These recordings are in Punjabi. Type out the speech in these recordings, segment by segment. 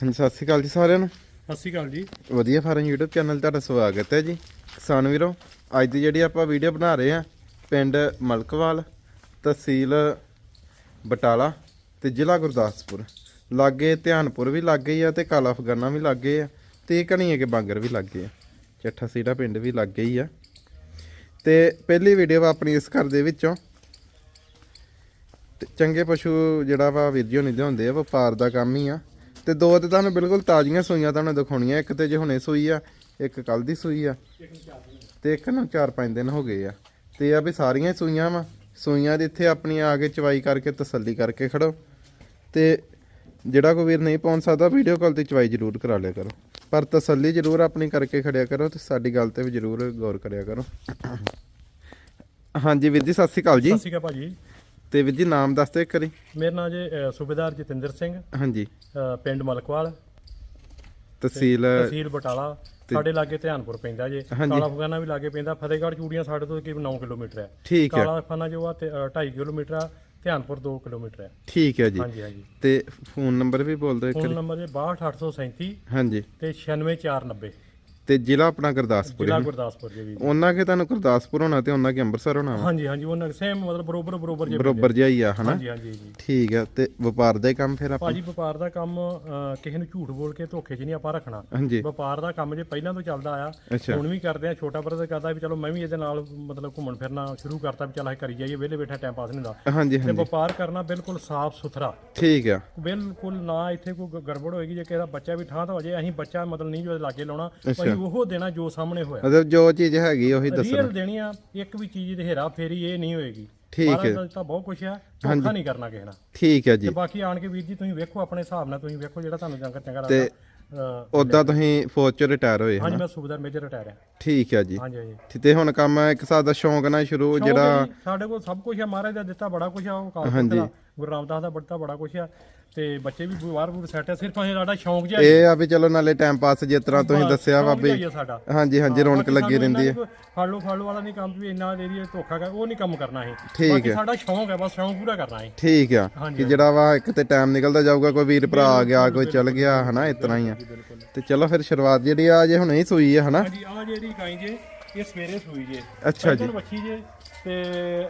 ਹਾਂਜੀ ਸਤਿ ਸ਼੍ਰੀ ਅਕਾਲ ਜੀ ਸਾਰਿਆਂ ਨੂੰ। ਸਤਿ ਸ਼੍ਰੀ ਅਕਾਲ ਜੀ। ਵਧੀਆ ਫਾਰਮ YouTube ਚੈਨਲ ਤੁਹਾਡਾ ਸਵਾਗਤ ਹੈ ਜੀ। ਕਿਸਾਨ ਵੀਰੋ ਅੱਜ ਦੀ ਜਿਹੜੀ ਆਪਾਂ ਵੀਡੀਓ ਬਣਾ ਰਹੇ ਆ ਪਿੰਡ ਮਲਕਵਾਲ ਤਹਿਸੀਲ ਬਟਾਲਾ ਤੇ ਜ਼ਿਲ੍ਹਾ ਗੁਰਦਾਸਪੁਰ। ਲਾਗੇ ਧਿਆਨਪੁਰ ਵੀ ਲੱਗੇ ਆ ਤੇ ਕਾਲਾ ਫਗਾਨਾ ਵੀ ਲੱਗੇ ਆ ਤੇ ਕਣੀਏ ਕੇ ਬਾਂਗਰ ਵੀ ਲੱਗੇ ਆ। ਚੱਠਾ ਸੀੜਾ ਪਿੰਡ ਵੀ ਲੱਗੇ ਹੀ ਆ। ਤੇ ਪਹਿਲੀ ਵੀਡੀਓ ਆਪਣੀ ਇਸ ਘਰ ਦੇ ਵਿੱਚੋਂ ਤੇ ਚੰਗੇ ਪਸ਼ੂ ਜਿਹੜਾ ਵਾ ਵੀਰ ਜੀ ਹੋਣੀ ਲਿਆਉਂਦੇ ਆ ਵਪਾਰ ਦਾ ਕੰਮ ਹੀ ਆ। ਤੇ ਦੋ ਤੇ ਤੁਹਾਨੂੰ ਬਿਲਕੁਲ ਤਾਜ਼ੀਆਂ ਸੂਈਆਂ ਤੁਹਾਨੂੰ ਦਿਖਾਉਣੀਆਂ, ਇੱਕ ਤੇ ਜੇ ਹੁਣੇ ਸੂਈ ਆ, ਇੱਕ ਕੱਲ ਦੀ ਸੂਈ ਆ, ਤੇ ਇੱਕ ਨੂੰ 4-5 ਦਿਨ ਹੋ ਗਏ ਆ। ਤੇ ਆ ਵੀ ਸਾਰੀਆਂ ਸੂਈਆਂ ਵਾ, ਸੂਈਆਂ ਦੇ ਇੱਥੇ ਆਪਣੀ ਆ ਕੇ ਚਵਾਈ ਕਰਕੇ, ਤਸੱਲੀ ਕਰਕੇ ਖੜੋ। ਤੇ ਜਿਹੜਾ ਕੋਈ ਵੀਰ ਨਹੀਂ ਪਹੁੰਚ ਸਕਦਾ, ਵੀਡੀਓ ਕਾਲ ਤੇ ਚਵਾਈ ਜ਼ਰੂਰ ਕਰਾ ਲਿਆ ਕਰੋ। ਪਰ ਤਸੱਲੀ ਜ਼ਰੂਰ ਆਪਣੀ ਕਰਕੇ ਖੜਿਆ ਕਰੋ ਤੇ ਸਾਡੀ ਗੱਲ ਤੇ ਵੀ ਜ਼ਰੂਰ ਗੌਰ ਕਰਿਆ ਕਰੋ। ਹਾਂਜੀ ਵੀਰ ਜੀ, ਸਤਿ ਸ਼੍ਰੀ ਅਕਾਲ ਜੀ। ਸਤਿ ਸ਼੍ਰੀ ਅਕਾਲ ਭਾਜੀ। ਤੇ ਵੀਰ ਜੀ ਨਾਮ ਦੱਸ ਦਿਓ ਇੱਕ ਵਾਰੀ। ਮੇਰਾ ਨਾਮ ਜੀ ਅ, ਸੂਬੇਦਾਰ ਜਤਿੰਦਰ ਸਿੰਘ। ਹਾਂਜੀ। ਅ, ਪਿੰਡ ਮਲਕਵਾਲ। ਤਹਿਸੀਲ ਤਹਿਸੀਲ ਬਟਾਲਾ। ਸਾਡੇ ਲਾਗੇ ਧਿਆਨਪੁਰ ਪੈਂਦਾ ਜੇ। ਕਾਲਾ ਫਗਾਨਾ ਵੀ ਲਾਗੇ ਪੈਂਦਾ। ਫਤਿਹਗੜ੍ਹ ਚੂੜੀਆਂ ਸਾਡੇ ਤੋਂ ਕਰੀਬ 9 ਕਿਲੋਮੀਟਰ ਹੈ। ਠੀਕ ਹੈ। ਕਾਲਾ ਫਾਨਾ ਜੋ ਆ ਤੇ 2.5 ਕਿਲੋਮੀਟਰ ਆ। ਧਿਆਨਪੁਰ 2 ਕਿਲੋਮੀਟਰ ਹੈ। ਠੀਕ ਹੈ ਜੀ। ਹਾਂਜੀ ਹਾਂਜੀ। ਤੇ ਫੋਨ ਨੰਬਰ ਵੀ ਬੋਲ ਦਿਓ ਇੱਕ ਫੋਨ ਨੰਬਰ ਜੀ 62837 ਹਾਂਜੀ। ਤੇ 96490 ਤੇ ਜ਼ਿਲ੍ਹਾ ਆਪਣਾ ਗੁਰਦਾਸਪੁਰ ਜ਼ਿਲ੍ਹਾ ਹੈ ਗੁਰਦਾਸਪੁਰ ਜੀ ਵੀ ਉਹਨਾਂ ਕੇ ਤੁਹਾਨੂੰ ਗੁਰਦਾਸਪੁਰ ਹੋਣਾ ਤੇ ਉਹਨਾਂ ਕੇ ਅੰਮ੍ਰਿਤਸਰ ਹੋਣਾ ਵਾ? ਹਾਂਜੀ ਹਾਂਜੀ ਉਹਨਾਂ ਸੇਮ ਮਤਲਬ ਬਰੋਬਰ ਬਰੋਬਰ ਜੇ ਬਰੋਬਰ ਜਿਹਾ ਹੀ ਆ ਹਨਾ? ਹਾਂਜੀ ਹਾਂਜੀ ਜੀ। ਠੀਕ ਹੈ ਤੇ ਵਪਾਰ ਦਾ ਹੀ ਕੰਮ ਫਿਰ ਆਪਾਂ? ਭਾਜੀ ਵਪਾਰ ਦਾ ਕੰਮ ਕਿਸੇ ਨੂੰ ਝੂਠ ਬੋਲ ਕੇ ਧੋਖੇ 'ਚ ਨਹੀਂ ਆਪਾਂ ਰੱਖਣਾ। ਹਾਂਜੀ। ਵਪਾਰ ਦਾ ਕੰਮ ਜੇ ਪਹਿਲਾਂ ਤੋਂ ਚੱਲਦਾ ਆਇਆ ਅੱਛਾ। ਹੁਣ ਵੀ ਕਰਦੇ ਆ ਛੋਟਾ ਬਰਦਰ ਕਰਦਾ ਵੀ ਚਲੋ ਮੈਂ ਵੀ ਇਹਦੇ ਨਾਲ ਮਤਲਬ ਘੁੰਮਣ ਫਿਰਨਾ ਸ਼ੁਰੂ ਕਰਤਾ ਵੀ ਚੱਲ ਅਸੀਂ ਕਰੀ ਜਾਈਏ ਵਿਹਲੇ ਬੈਠਾ ਟਾਈਮ ਪਾਸ ਨਹੀਂ ਹੁੰਦਾ। ਹਾਂਜੀ ਤੇ ਹਾਂਜੀ ਵਪਾਰ ਕਰਨਾ ਬਿਲਕੁਲ ਸਾਫ਼ ਸੁਥਰਾ। ਠੀਕ ਆ। ਬਿਲਕੁਲ ਨਾ ਇੱਥੇ ਕੋਈ ਗ- ਗੜਬੜ ਹੋਏਗੀ ਜੇ ਕਿਸੇ ਦਾ ਬੱਚਾ ਵੀ ਠਾਂ ਤਾਂ ਹੋ ਜੇ ਅਸੀਂ ਬੱਚਾ ਮਤਲਬ ਨਹੀਂ ਜੋ ਲਾਗੇ ਲਾਉਣਾ ਅਸੀਂ ਉਹ ਦੇਣਾ ਜੋ ਸਾਹਮਣੇ ਹੋਇਆ। ਮਤਲਬ ਜੋ ਚੀਜ਼ ਹੈਗੀ ਉਹੀ ਦੱਸਣਾ। ਰੀਅਲ ਦੇਣੀ ਆ ਇੱਕ ਵੀ ਚੀਜ਼ ਦੇ ਹੇਰਾ ਫੇਰੀ ਇਹ ਨਹੀਂ ਹੋਏਗੀ। ਠੀਕ ਹੈ। ਤਾਂ ਬਹੁਤ ਕੁਛ ਆ ਧੋਖਾ ਨਹੀਂ ਕਰਨਾ ਕਿਸੇ ਨਾਲ। ਠੀਕ ਹੈ ਜੀ। ਤੇ ਬਾਕੀ ਆਣ ਕੇ ਵੀਰ ਜੀ ਤੁਸੀਂ ਵੇਖੋ ਆਪਣੇ ਹਿਸਾਬ ਨਾਲ ਤੁਸੀਂ ਵੇਖੋ ਜਿਹੜਾ ਤੁਹਾਨੂੰ ਚੰਗਾ ਚੰਗਾ ਲੱਗਦਾ ਉਦਾਂ ਤੁਸੀਂ ਫੌਜ ਚ ਰਿਟਾਇਰ ਹੋਏ ਹਾਂਜੀ ਮੈਂ ਸੂਬੇਦਾਰ ਮੇਜਰ ਰਿਟਾਇਰ ਆ। ਠੀਕ ਹੈ ਜੀ। ਹਾਂਜੀ ਹਾਂਜੀ। ਤੇ ਹੁਣ ਕੰਮ ਇੱਕ ਹਿਸਾਬ ਦਾ ਸ਼ੌਂਕ ਨਾਲ ਸ਼ੁਰੂ ਜਿਹੜਾ ਸਾਡੇ ਕੋਲ ਸਭ ਕੁਝ ਆ ਮਹਾਰਾਜ ਦਾ ਦਿੱਤਾ ਬੜਾ ਕੁਝ ਆ ਉਹ ਕਾਲ ਦਾ ਗੁਰੂ ਰਾਮਦਾਸ ਦਾ ਬੜਾ ਬੜਾ ਕੁਝ ਆ ਤੇ ਬੱਚੇ ਵੀ ਬਾਹਰ ਬੂਰ ਸੈੱਟ ਆ। ਸਿਰਫ ਅਸੀਂ ਸਾਡਾ ਸ਼ੌਂਕ ਜਿਹਾ ਇਹ ਆ ਵੀ ਚਲੋ ਨਾਲੇ ਟਾਈਮ ਪਾਸ ਜਿਸ ਤਰ੍ਹਾਂ ਤੁਸੀਂ ਦੱਸਿਆ ਵਾ ਹੀ ਸਾਡਾ। ਹਾਂਜੀ ਹਾਂਜੀ ਰੌਣਕ ਲੱਗੀ ਰਹਿੰਦੀ ਹੈ। ਕੋਈ ਫੜ ਲਓ ਵਾਲਾ ਨਹੀਂ ਕੰਮ ਵੀ ਇੰਨਾ ਦੇ ਦੀ ਧੋਖਾ ਕਰ ਉਹ ਨਹੀਂ ਕੰਮ ਕਰਨਾ ਅਸੀਂ ਠੀਕ ਬਾਕੀ ਹੈ। ਸਾਡਾ ਸ਼ੌਂਕ ਹੈ ਬਸ ਸ਼ੌਂਕ ਪੂਰਾ ਕਰਨਾ ਅਸੀਂ ਠੀਕ ਆ ਕਿ ਜਿਹੜਾ ਵਾ ਇੱਕ ਤੇ ਟਾਈਮ ਨਿਕਲਦਾ ਜਾਊਗਾ ਕੋਈ ਵੀਰ ਭਰਾ ਆ ਗਿਆ ਕੋਈ ਚਲ ਗਿਆ ਹਨਾ ਇਸ ਤਰ੍ਹਾਂ ਹੀ ਆ। ਤੇ ਚਲੋ ਫਿਰ ਸ਼ੁਰੂਆਤ ਜਿਹੜੀ ਆ ਜੇ ਹੁਣੇ ਹੀ ਸੂਈ ਆ ਹਨਾ? ਹਾਂਜੀ ਆ ਜਿਹੜੀ ਗਾਈ ਜੇ ਇਹ ਸਵੇਰੇ ਸੂਈ ਜੇ। ਅੱਛਾ ਜੀ। ਵੱਛੀ ਜੇ ਤੇ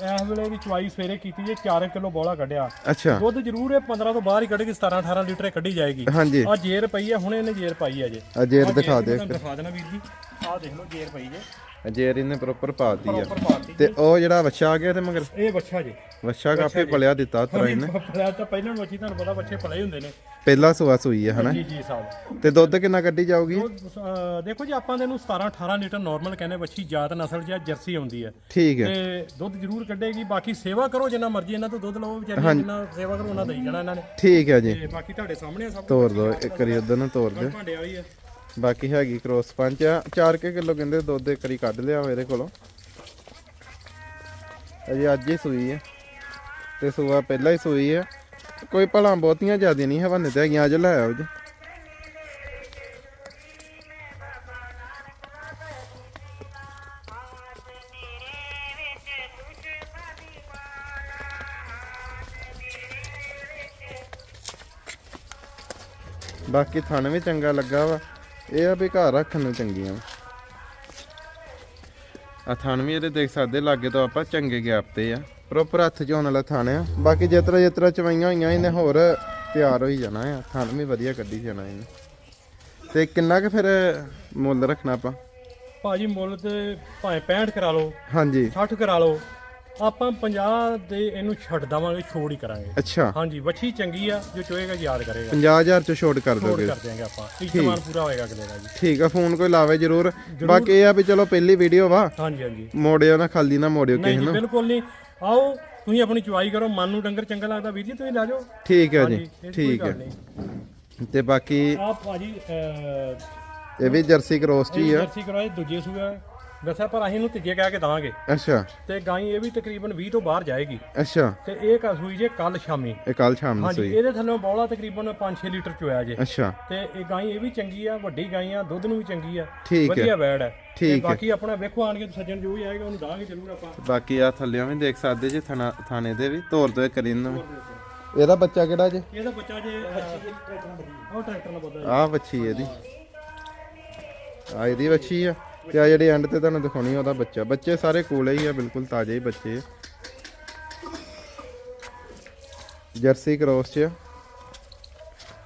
ਇਸ ਵੇਲੇ ਦੀ ਚਵਾਈ ਸਵੇਰੇ ਕੀਤੀ ਜੇ 4 ਕਿਲੋ ਬੋਲਾ ਕੱਢਿਆ। ਅੱਛਾ। ਦੁੱਧ ਜ਼ਰੂਰ ਇਹ 15 ਤੋਂ ਬਾਹਰ ਹੀ ਕੱਢੇਗੀ 17 18 ਲੀਟਰ ਇਹ ਕੱਢੀ ਜਾਏਗੀ। ਹਾਂਜੀ। ਆ ਜੇਰ ਪਈ ਆ ਹੁਣੇ ਇਹਨੇ ਜੇਰ ਪਾਈ ਆ ਜੇ ਆ ਜੇਰ ਦਿਖਾ ਤੁਹਾਨੂੰ ਦਿਖਾ ਦੇਣਾ ਵੀਰ ਜੀ। ਆਹ ਦੇਖ ਲਓ ਜੇਰ ਪਈ ਜੇ ਜੇਰ ਇਹਨੇ ਪ੍ਰੋਪਰ ਪਾਤੀ ਆ। ਪਾਤੀ ਤੇ ਉਹ ਜਿਹੜਾ ਵੱਛਾ ਆ ਗਿਆ ਤੇ ਮਗਰ? ਇਹ ਬੱਚਾ ਜੇ। ਵੱਛਾ ਕਾਫੀ ਪਲਿਆ ਦਿੱਤਾ ਤਰਾ ਇਹਨੇ। ਫਰਿਆਦ ਤਾਂ ਪਹਿਲਾਂ ਨੂੰ ਬੱਚੀ ਤੁਹਾਨੂੰ ਪਤਾ ਬੱਚੇ ਪਲੇ ਹੁੰਦੇ ਨੇ। ਪਹਿਲਾ ਸੂਆ ਸੂਈ ਆ ਹਨਾ? ਜੀ ਜੀ ਸਾਹਿਬ ਤੇ ਦੁੱਧ ਕਿੰਨਾ ਕੱਢੀ ਜਾਊਗੀ? ਦੇਖੋ ਜੀ ਆਪਾਂ ਇਹਨੂੰ 17 18 ਲੀਟਰ ਨਾਰਮਲ ਕਹਿੰਦੇ ਬੱਚੀ ਜਾਤ ਨਸਲ ਜਾਂ ਜਰਸੀ ਆਉਂਦੀ ਹੈ ਠੀਕ ਹੈ ਤੇ ਦੁੱਧ ਜ਼ਰੂਰ ਕੱਢੇਗੀ ਬਾਕੀ ਸੇਵਾ ਕਰੋ ਜਿੰਨਾ ਮਰਜ਼ੀ ਇਹਨਾਂ ਤੋਂ ਦੁੱਧ ਲਓ ਵਿਚਾਰੀ ਜਿੰਨਾ ਸੇਵਾ ਕਰੋ ਉਹਨਾਂ ਦੇਈ ਜਾਣਾ ਇਹਨਾਂ ਨੇ। ਠੀਕ ਹੈ ਜੀ। ਤੇ ਬਾਕੀ ਤੁਹਾਡੇ ਸਾਹਮਣੇ ਆ ਸਭ ਤੋਰ ਦੋ ਇੱਕ ਵਾਰੀ ਉਧਰ ਨੂੰ ਤੋਰ ਦਿਓ। ਭਾਂਡੇ ਵਾਲੀ ਆ। ਬਾਕੀ ਹੈਗੀ ਕ੍ਰੋਸ ਪੰਚ ਆ। 4 ਕਿਲੋ ਕਹਿੰਦੇ ਦੁੱਧ ਇੱਕ ਵਾਰੀ ਕੱਢ ਲਿਆ ਵਾ ਕੋਲੋਂ। ਅਜੇ ਅੱਜ ਹੀ ਸੂਈ ਆ। ਤੇ ਸੂਆ ਪਹਿਲਾਂ ਹੀ ਸੂਈ ਹੈ ਕੋਈ ਭਲਾ ਬਹੁਤੀਆਂ ਜ਼ਿਆਦਾ ਨਹੀਂ ਹਵਾਨੇ ਤੇ ਹੈਗੀਆਂ, ਅੱਜ ਲੈ ਆਓ ਜੀ। ਬਾਕੀ ਥਣ ਵੀ ਚੰਗਾ ਲੱਗਾ ਵਾ। ਇਹ ਆ ਵੀ ਘਰ ਰੱਖਣ ਨੂੰ ਚੰਗੀਆਂ। ਆ ਥਣ ਵੀ ਇਹਦੇ ਦੇਖ ਸਕਦੇ ਲਾਗੇ ਤੋਂ ਆਪਾਂ ਚੰਗੇ ਗੈਪ ਤੇ ਆ। ਪ੍ਰੋਪਰ ਹੱਥ ਚ ਹੋਣ ਵਾਲਾ ਥਣ ਆ। ਬਾਕੀ ਜਿਤਰਾ ਜਿਤਰਾ ਚਵਾਈਆਂ ਹੋਈਆਂ ਇਹਨੇ ਹੋਰ ਤਿਆਰ ਹੋਈ ਜਾਣਾ ਆ। ਥਣ ਵੀ ਵਧੀਆ ਕੱਢੀ ਜਾਣਾ ਇਹਨੇ। ਤੇ ਕਿੰਨਾ ਕੁ ਫਿਰ ਮੁੱਲ ਰੱਖਣਾ ਆਪਾਂ? ਭਾਜੀ ਮੁੱਲ ਤੇ ਭਾਵੇਂ 65 ਕਰਾ ਲਓ ਹਾਂਜੀ। 60 ਕਰਾ ਲਓ। ਆਪਾਂ 50 ਦੇ ਇਹਨੂੰ ਛੱਡ ਦਵਾਂਗੇ ਛੋੜ ਹੀ ਕਰਾਂਗੇ। ਅੱਛਾ। ਹਾਂਜੀ ਵੱਛੀ ਚੰਗੀ ਆ ਜੋ ਚੋਏਗਾ ਯਾਦ ਕਰੇਗਾ। 50000 ਚ ਛੋਟ ਕਰ ਛੋੜ ਦੋਗੇ। ਕਰ ਦਿਆਂਗੇ ਆਪਾਂ। ਇਸਤਮਾਨ ਪੂਰਾ ਹੋਏਗਾ ਅਗਲੇ ਦਾ ਜੀ। ਠੀਕ ਆ ਫੋਨ ਕੋਈ ਲਾਵੇ ਜਰੂਰ। ਬਾਕੀ ਇਹ ਆ ਵੀ ਚਲੋ ਪਹਿਲੀ ਵੀਡੀਓ ਵਾ। ਹਾਂਜੀ ਹਾਂਜੀ। ਮੋੜਿਓ ਨਾ ਖਾਲੀ ਨਾ ਮੋੜਿਓ ਨਹੀਂ ਕਿਸੇ ਜੀ ਨੂੰ। ਬਿਲਕੁਲ ਨਹੀਂ। ਆਓ ਤੁਸੀਂ ਆਪਣੀ ਚੁਆਈ ਕਰੋ ਮਨ ਨੂੰ ਡੰਗਰ ਚੰਗਾ ਲੱਗਦਾ ਵੀਰ ਜੀ ਤੁਸੀਂ ਲੈ ਜਾਓ। ਠੀਕ ਹਾਂਜੀ ਜੀ ਇਹ 'ਚ ਕੋਈ ਠੀਕ ਗੱਲ ਨਹੀਂ। ਤੇ ਬਾਕੀ ਆ ਭਾਜੀ ਅਹ, ਇਹ ਵੀ ਜਰਸੀ ਕ੍ਰੋਸ ਚ ਹੀ ਆ। ਜਰਸੀ ਕਰਾਏ ਦੂਜੇ ਸੂਆ ਵੈਸੇ ਪਰ ਅਸੀਂ ਇਹਨੂੰ ਤੀਜੇ ਕਹਿ ਕੇ ਦਵਾਂਗੇ। ਅੱਛਾ। ਤੇ ਗਾਈ ਇਹ ਵੀ ਤਕਰੀਬਨ 20 ਤੋਂ ਬਾਹਰ ਜਾਏਗੀ। ਅੱਛਾ। ਤੇ ਇਹ ਕਾ ਸੂਈ ਜੇ ਕੱਲ ਸ਼ਾਮੀ। ਇਹ ਕੱਲ ਸ਼ਾਮ ਨੂੰ ਹਾਂਜੀ ਸੋਈ। ਇਹਦੇ ਥੱਲੇ ਬੌਲਾ ਤਕਰੀਬਨ 5-6 ਲੀਟਰ ਚੋਇਆ ਜੇ। ਅੱਛਾ। ਤੇ ਇਹ ਗਾਈ ਇਹ ਵੀ ਚੰਗੀ ਆ ਵੱਡੀ ਗਾਈ ਆ ਦੁੱਧ ਨੂੰ ਵੀ ਚੰਗੀ ਆ। ਠੀਕ ਹੈ ਵਧੀਆ ਵੈੜ ਹੈ ਤੇ ਠੀਕ ਹੈ। ਬਾਕੀ ਆਪਣਾ ਵੇਖੋ ਆਣ ਕੇ ਸੱਜਣ ਜੋ ਵੀ ਆਏਗਾ ਉਹਨੂੰ ਦਾਂਗੇ ਜ਼ਰੂਰ ਆਪਾਂ। ਬਾਕੀ ਆ ਥੱਲਿਆਂ ਵੀ ਦੇਖ ਸਕਦੇ ਜੀ ਥਣਾ ਥਾਣੇ ਦੇ ਵੀ। ਤੋਰ ਦੋ ਕਰੀ ਨੂੰ। ਇਹਦਾ ਬੱਚਾ ਕਿਹੜਾ ਜੇ? ਇਹਦਾ ਬੱਚਾ ਜੇ ਉਹ ਟਰੈਕਟਰ ਨਾਲ ਬੱਦਾ ਆਹ ਵੱਛੀ ਇਹਦੀ। ਆ ਇਹਦੀ ਵੱਛੀ ਆ। ਤੇ ਆ ਜਿਹੜੀ ਐਂਡ ਤੇ ਤੁਹਾਨੂੰ ਦਿਖਾਉਣੀ ਆ ਉਹਦਾ ਬੱਚਾ। ਬੱਚੇ ਸਾਰੇ ਕੋਲੇ ਹੀ ਆ ਬਿਲਕੁਲ ਤਾਜ਼ੇ ਹੀ ਬੱਚੇ ਆ। ਜਰਸੀ ਕ੍ਰੋਸ ਚ ਆ।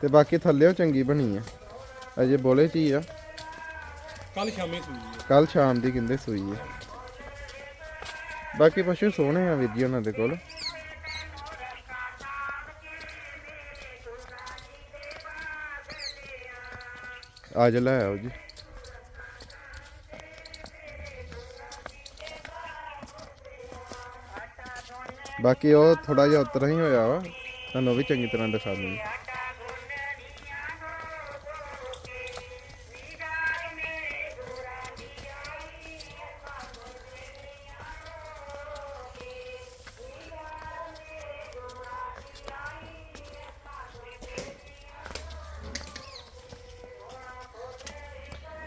ਤੇ ਬਾਕੀ ਥੱਲੇੋਂ ਚੰਗੀ ਬਣੀ ਆ। ਅਜੇ ਬੋਲੇ ਚ ਹੀ ਆ। ਕੱਲ ਸ਼ਾਮੇ ਸੂਈ ਹੈ ਕੱਲ ਸ਼ਾਮ ਦੀ ਕਹਿੰਦੇ ਸੂਈ ਆ। ਬਾਕੀ ਪਸ਼ੂ ਸੋਹਣੇ ਆ ਵੀਰ ਜੀ ਉਹਨਾਂ ਦੇ ਕੋਲ। ਅੱਜ ਲੈ ਆਓ ਜੀ। ਬਾਕੀ ਉਹ ਥੋੜਾ ਜਿਹਾ ਉਤਰਾ ਹੀ ਹੋਇਆ ਵਾ। ਤੁਹਾਨੂੰ ਉਹ ਵੀ ਚੰਗੀ ਤਰ੍ਹਾਂ ਦਿਖਾ ਦੂੰਗੀ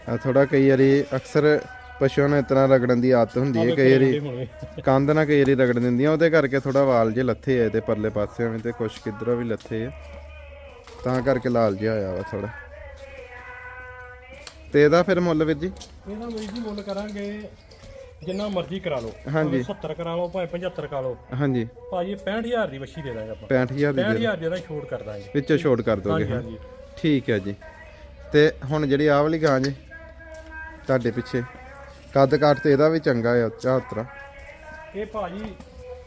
ਆ ਥੋੜਾ ਕਈ ਵਾਰੀ ਅਕਸਰ ਪਸ਼ੂਆਂ ਨੂੰ ਇਤਨਾ ਰਗੜਨ ਦੀ ਆਦਤ ਹੁੰਦੀ ਹੈ ਕਈ ਵਾਰੀ ਕੰਧ ਨਾਲ ਕਈ ਵਾਰੀ ਰਗੜ ਦਿੰਦੀਆਂ ਉਹਦੇ ਕਰਕੇ ਥੋੜਾ ਵਾਲ ਜੇ ਲੱਥੇ ਆ ਤੇ ਪਰਲੇ ਪਾਸੇ ਵੀ ਤੇ ਕੁਛ ਕਿੱਧਰੋਂ ਵੀ ਲੱਥੇ ਆ। ਤਾਂ ਕਰਕੇ ਲਾਲ ਜਿਹਾ ਹੋਇਆ ਵਾ ਥੋੜਾ ਤੇ ਇਹਦਾ ਫਿਰ ਮੁੱਲ ਵੀਰ ਜੀ? ਇਹਦਾ ਮਰੀਜ਼ ਦੀ ਮੁੱਲ ਕਰਾਂਗੇ ਜਿੰਨਾ ਮਰਜ਼ੀ ਕਰਾ ਲਓ। ਹਾਂਜੀ। 70 ਕਰਾ ਲਓ ਭਾਵੇਂ 75 ਕਰਾ ਲਓ। ਹਾਂਜੀ। ਭਾਜੀ 65000 ਦੀ ਵੱਛੀ ਦੇ ਦਾਂਗੇ ਆਪਾਂ। 65000 ਦੀ ਦੇ 65000 ਦੇ ਦਾ ਛੋਟ ਕਰ ਦਾਂਗੇ। ਵਿੱਚੋਂ ਛੋਟ ਕਰ ਦੋਗੇ ਹਾਂਜੀ। ਠੀਕ ਹੈ ਜੀ। ਤੇ ਹੁਣ ਜਿਹੜੀ ਆਹ ਵਾਲੀ ਗਾਂ ਜੀ ਤੁਹਾਡੇ ਪਿੱਛੇ। ਕੱਦ ਕਾਟ ਤੇ ਇਹਦਾ ਵੀ ਚੰਗਾ ਆ ਝਾਤਰਾ ਇਹ ਭਾਜੀ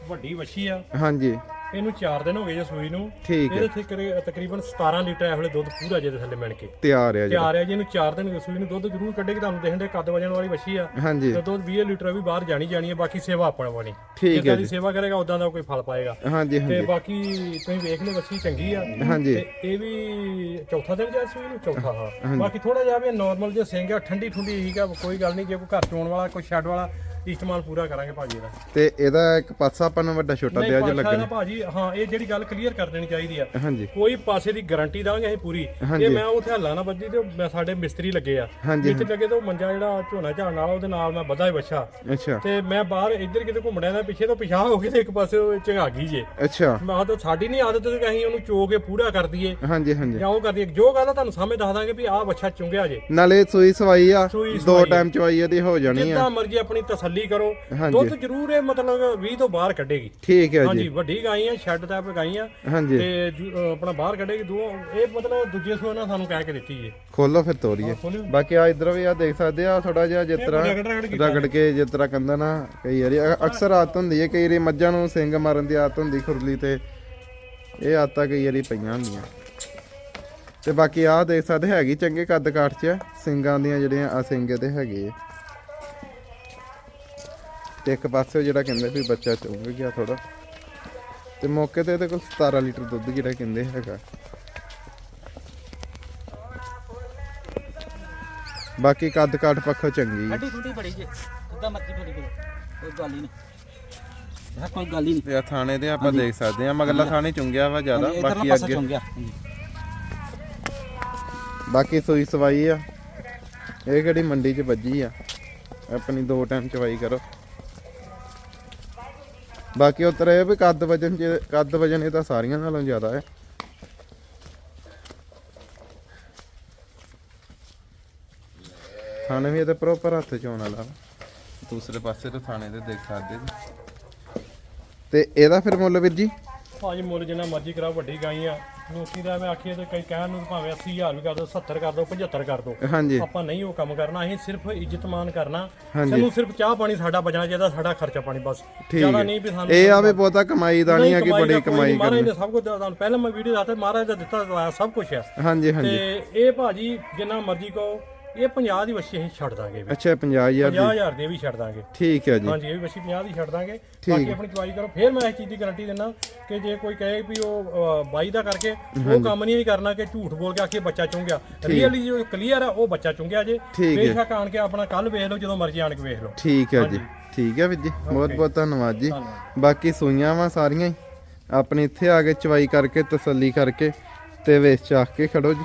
ਵੱਡੀ ਵੱਛੀ ਆ। ਹਾਂਜੀ। ਇਹਨੂੰ 4 ਦਿਨ ਹੋ ਗਏ ਜੇ ਸੂਈ ਨੂੰ। ਠੀਕ ਹੈ। ਇਹਦੇ ਤੇ ਕਰੀ- ਤਕਰੀਬਨ 17 ਲੀਟਰ ਇਹ ਵੇਲੇ ਦੁੱਧ ਪੂਰਾ ਜੇ ਦੇ ਥੱਲੇ ਮਿਣ ਕੇ। ਤਿਆਰ ਆ ਜੀ। ਤਿਆਰ ਹੈ ਜੀ ਇਹਨੂੰ 4 ਦਿਨ ਹੋ ਗਏ ਸੂਈ ਨੂੰ ਦੁੱਧ ਜ਼ਰੂਰ ਕੱਢੇਗੀ ਤੁਹਾਨੂੰ ਦੇਖਣ ਦੇ ਕੱਦ ਵਜਣ ਵਾਲੀ ਵੱਛੀ ਆ। ਹਾਂਜੀ। ਤੇ ਦੁੱਧ 20 ਲੀਟਰ ਵੀ ਬਾਹਰ ਜਾਣੀ ਜਾਣੀ ਹੈ ਬਾਕੀ ਸੇਵਾ ਆਪਣ ਵਾਲੀ ਠੀਕ ਹੈ ਦੀ ਸੇਵਾ ਕਰੇਗਾ ਉਦਾਂ ਦਾ ਕੋਈ ਫਲ ਪਾਏਗਾ। ਹਾਂਜੀ ਤੇ ਹਾਂਜੀ। ਬਾਕੀ ਤੁਸੀਂ ਵੇਖ ਲਿਓ ਵੱਛੀ ਚੰਗੀ ਆ। ਹਾਂਜੀ। ਤੇ ਇਹ ਵੀ ਚੌਥਾ ਦਿਨ ਜਾਂ ਸੂਈ ਨੂੰ? ਚੌਥਾ ਹਾਂ। ਬਾਕੀ ਥੋੜਾ ਜਿਹਾ ਵੀ ਨਾਰਮਲ ਜੇ ਸਿੰਘ ਆ ਠੰਡੀ ਠੁੰਡੀ ਠੀਕ ਆ ਕੋਈ ਗੱਲ ਨਹੀਂ ਜੇ ਕੋਈ ਘਰ ਚੋਣ ਵਾਲਾ ਕੋਈ ਛੱਡ ਵਾਲਾ ਇਸਤੇਮਾਲ ਪੂਰਾ ਕਰਾਂਗੇ ਭਾਜੀ ਇਹਦਾ। ਤੇ ਇਹਦਾ ਇੱਕ ਪਾਸਾ ਆਪਾਂ ਨੂੰ ਵੱਡਾ ਛੋਟਾ ਦਿਆ ਜੇ ਲੱਗਣਾ। ਭਾਜੀ ਹਾਂ ਇਹ ਜਿਹੜੀ ਗੱਲ ਕਲੀਅਰ ਕਰ ਦੇਣੀ ਚਾਹੀਦੀ ਆ। ਹਾਂਜੀ। ਕੋਈ ਪਾਸੇ ਦੀ ਗਾਰੰਟੀ ਦਾਂਗੇ ਅਸੀਂ ਪੂਰੀ। ਇਹ ਮੈਂ ਉੱਥੇ ਹੱਲਾ ਨਾ ਵੱਜੀ ਤੇ ਮੈਂ ਸਾਡੇ ਮਿਸਤਰੀ ਲੱਗੇ ਆ। ਮਿਸਤਰੀ ਲੱਗੇ ਤੇ ਉਹ ਮੰਜਾ ਜਿਹੜਾ ਝੋਨਾ ਝਾੜਨ ਵਾਲਾ ਉਹਦੇ ਨਾਲ ਮੈਂ ਵਧਾ ਹੀ ਵੱਛਾ। ਅੱਛਾ। ਤੇ ਮੈਂ ਬਾਹਰ ਇੱਧਰ ਕਿਤੇ ਘੁੰਮਣ ਦਾ ਪਿੱਛੇ ਤੋਂ ਪਿਛਾਹ ਹੋ ਕੇ ਤੇ ਇੱਕ ਪਾਸੇ ਉਹ ਝੰਗਾ ਗਈ ਜੇ। ਅੱਛਾ। ਮੈਂ ਤਾਂ ਸਾਡੀ ਨਹੀਂ ਆਦਤ ਤੇ ਅਸੀਂ ਉਹਨੂੰ ਚੋ ਕੇ ਪੂਰਾ ਕਰ ਦਈਏ। ਹਾਂਜੀ ਹਾਂਜੀ। ਜਾਂ ਉਹ ਕਰ ਦਈਏ। ਜੋ ਗੱਲ ਆ ਤੁਹਾਨੂੰ ਸਾਹਮਣੇ ਦੱਸ ਦਾਂਗੇ ਵੀ ਆਹ ਵੱਛਾ ਚੁੰਗਿਆ ਜੇ। ਨਾਲੇ ਸੂਈ ਸਵਾਈ ਆ ਦੋ ਟਾਈਮ ਚਵਾਈ ਇਹਦੀ ਹੋ ਜਾਣੀ ਆ। ਜਿੱਦਾਂ ਮਰਜ਼ੀ ਆਪਣੀ ਤਸੱਲੀ ਕਰੋ। ਹਾਂਜੀ। ਦੁੱਧ ਜ਼ਰੂਰ ਇਹ ਮਤਲਬ 20 ਤੋਂ ਬਾਹਰ ਕੱਢੇਗੀ। ਠੀਕ ਹੈ ਜੀ। ਹਾਂਜੀ ਵੱਡੀ ਗਾਈ ਆ ਸ਼ੈੱਡ ਟਾਈਪ ਗਾਈ ਆ ਹਾਂਜੀ। ਤੇ ਜੂ- ਅਹ ਆਪਣਾ ਬਾਹਰ ਕੱਢੇਗੀ ਦੋ ਇਹ ਮਤਲਬ ਦੂਜੇ ਸੂਏ ਨਾਲ ਸਾਨੂੰ ਕਹਿ ਕੇ ਦਿੱਤੀ ਏ ਖੋਲੋ ਫਿਰ ਤੋਰੀਏ। ਬਾਕੀ ਆ ਇਧਰ ਵੀ ਆ ਦੇਖ ਸਕਦੇ ਆ ਥੋੜਾ ਜਿਹਾ ਜਿਸ ਤਰ੍ਹਾਂ ਰਗੜ ਰਗੜ ਕੀਤਾ ਰਗੜ ਕੇ ਜਿਸ ਤਰ੍ਹਾਂ ਕੰਦਾ ਨਾ ਕਈ ਵਾਰੀ। ਅ- ਅਕਸਰ ਆਦਤ ਹੁੰਦੀ ਹੈ ਕਈ ਵਾਰੀ ਮੱਝਾਂ ਨੂੰ ਸਿੰਗ ਮਾਰਨ ਦੀ ਆਦਤ ਹੁੰਦੀ ਖੁਰਲੀ ਤੇ। ਇਹ ਆਦਤਾਂ ਕਈ ਵਾਰੀ ਪਈਆਂ ਹੁੰਦੀਆਂ। ਤੇ ਬਾਕੀ ਆਹ ਦੇਖ ਸਕਦੇ ਹੈਗੀ ਚੰਗੇ ਕੱਦ ਕਾਠ ਚ ਆ। ਸਿੰਗਾਂ ਦੀਆਂ ਜਿਹੜੀਆਂ ਆ ਸਿੰਘ ਤੇ ਹੈਗੇ ਆ। ਤੇ ਇੱਕ ਪਾਸੇ ਜਿਹੜਾ ਕਹਿੰਦੇ ਵੀ ਬੱਚਾ ਚੁੰਗ ਗਿਆ ਥੋੜਾ ਤੇ ਮੌਕੇ ਤੇ ਇਹਦੇ ਕੋਲ 17 ਲੀਟਰ ਦੁੱਧ ਜਿਹੜਾ ਕਹਿੰਦੇ ਹੈਗਾ। ਬਾਕੀ ਕੱਦ ਕਾਠ ਪੱਖੋਂ ਚੰਗੀ। ਆ। ਅੱਡੀ ਥੋੜੀ ਬੜੀ ਜੇ ਜਿੱਦਾਂ ਮਰਜ਼ੀ ਬੜੀ ਕਰੋ ਕੋਈ ਗੱਲ ਹੀ ਨਹੀਂ। ਇਹ ਕੋਈ ਗੱਲ ਹੀ ਨਹੀਂ। ਤੇ ਆ ਥਾਣੇ ਦੇ ਆਪਾਂ ਦੇਖ ਸਕਦੇ ਆ ਮਗਰਲਾ ਥਾਣੇ ਚੁੰਗਿਆ ਵਾ ਜ਼ਿਆਦਾ ਬਾਕੀ ਅੱਗੇ। ਬਾਕੀ ਸੂਈ ਸਵਾਈ ਆ। ਇਹ ਕਿਹੜੀ ਮੰਡੀ 'ਚ ਵੱਜੀ ਆ? ਆਪਣੀ ਦੋ ਟਾਈਮ ਚਵਾਈ ਕਰੋ। ਬਾਕੀ ਉਤਰ ਇਹ ਵੀ ਕੱਦ ਵਜਨ ਕੱਦ ਵਜਨ ਇਹ ਤਾਂ ਸਾਰੀਆਂ ਨਾਲੋਂ ਜ਼ਿਆਦਾ ਹੈ। ਥਾਣੇ ਵੀ ਇਹਦੇ ਪ੍ਰੋਪਰ ਹੱਥ ਚ ਆਉਣ ਵਾਲਾ। ਦੂਸਰੇ ਪਾਸੇ ਤੋਂ ਥਾਣੇ ਦੇ ਦੇਖ ਸਕਦੇ ਜੀ। ਤੇ ਇਹਦਾ ਫਿਰ ਮੁੱਲ ਵੀਰ ਜੀ? ਭਾਜੀ ਮੁੱਲ ਜਿੰਨਾ ਮਰਜ਼ੀ ਕਰਾਓ ਵੱਡੀ ਗਾਈ ਆ ਲੋਕੀ ਦਾ ਮੈਂ ਆਖੀਏ ਤੇ ਕਈ ਕਹਿਣ ਨੂੰ ਭਾਵੇਂ 80000 ਵੀ ਕਰ ਦੋ 70 ਕਰ ਦੋ 75 ਕਰ ਦੋ। ਹਾਂਜੀ। ਆਪਾਂ ਨਹੀਂ ਉਹ ਕੰਮ ਕਰਨਾ ਅਸੀਂ ਸਿਰਫ ਇੱਜ਼ਤਮਾਨ ਕਰਨਾ। ਸਾਨੂੰ ਸਿਰਫ ਚਾਹ ਪਾਣੀ ਸਾਡਾ ਬਚਣਾ ਚਾਹੀਦਾ ਸਾਡਾ ਖਰਚਾ ਪਾਣੀ ਬਸ। ਜ਼ਿਆਦਾ ਨਹੀਂ ਵੀ ਸਾਨੂੰ ਇਹ ਆਵੇ ਬਹੁਤਾ ਕਮਾਈ ਦਾ ਨਹੀਂ ਆ ਕਿ ਬੜੀ ਕਮਾਈ ਨਹੀਂ, ਮਹਾਰਾਜ ਕਰਨੀ। ਨੇ ਸਭ ਕੁਝ ਤੁਹਾਨੂੰ ਪਹਿਲਾਂ ਮੈਂ ਵੀਡੀਓ ਦੱਸਦਾ ਮਹਾਰਾਜ ਦਾ ਦਿੱਤਾ ਸਭ ਕੁਝ ਹੈ। ਹਾਂਜੀ ਹਾਂਜੀ। ਤੇ ਇਹ ਭਾਜੀ ਜਿੰਨਾ ਮਰਜ਼ੀ ਕਹੋ ਇਹ 50 ਦੀ ਵੱਛੀ ਅਸੀਂ ਛੱਡ ਦਾਂਗੇ ਵੀ। ਅੱਛਾ 50000 ਦੀ। 50000 ਦੀ ਵੀ ਛੱਡ ਦਾਂਗੇ। ਠੀਕ ਹੈ ਜੀ। ਹਾਂਜੀ ਇਹ ਵੀ ਵੱਛੀ 50 ਦੀ ਛੱਡ ਦਾਂਗੇ। ਬਾਕੀ ਆਪਣੀ ਚਵਾਈ ਕਰੋ। ਫਿਰ ਮੈਂ ਇਸ ਚੀਜ਼ ਦੀ ਗਾਰੰਟੀ ਦਿੰਦਾ ਕਿ ਜੇ ਕੋਈ ਕਹੇ ਵੀ ਉਹ ਬਾਈ ਦਾ ਕਰਕੇ ਉਹ ਕੰਮ ਨਹੀਂ ਕਰਨਾ ਕਿ ਝੂਠ ਬੋਲ ਕੇ ਆਖੇ ਬੱਚਾ ਚੁੰਗਿਆ ਰੀਅਲੀ ਜੋ ਕਲੀਅਰ ਆ ਉਹ ਬੱਚਾ ਚੁੰਗਿਆ ਜੇ। ਬੇਸ਼ੱਕ ਆਣ ਕੇ ਆਪਣਾ ਕੱਲ ਵੇਖ ਲਓ ਜਦੋਂ ਮਰਜ਼ੀ ਆਣ ਕੇ ਵੇਖ ਲਓ। ਠੀਕ ਹੈ ਜੀ। ਠੀਕ ਹੈ ਵੀਰ ਜੀ। ਬਹੁਤ ਬਹੁਤ ਧੰਨਵਾਦ ਜੀ। ਬਾਕੀ ਸੂਈਆਂ ਵਾ ਸਾਰੀਆਂ ਆਪਣੇ ਇੱਥੇ ਆ ਕੇ ਚਵਾਈ ਕਰਕੇ ਤਸੱਲੀ ਕਰਕੇ ਤੇ ਵੇਚ ਚਾਖ ਕੇ ਖੜੋ ਜੀ।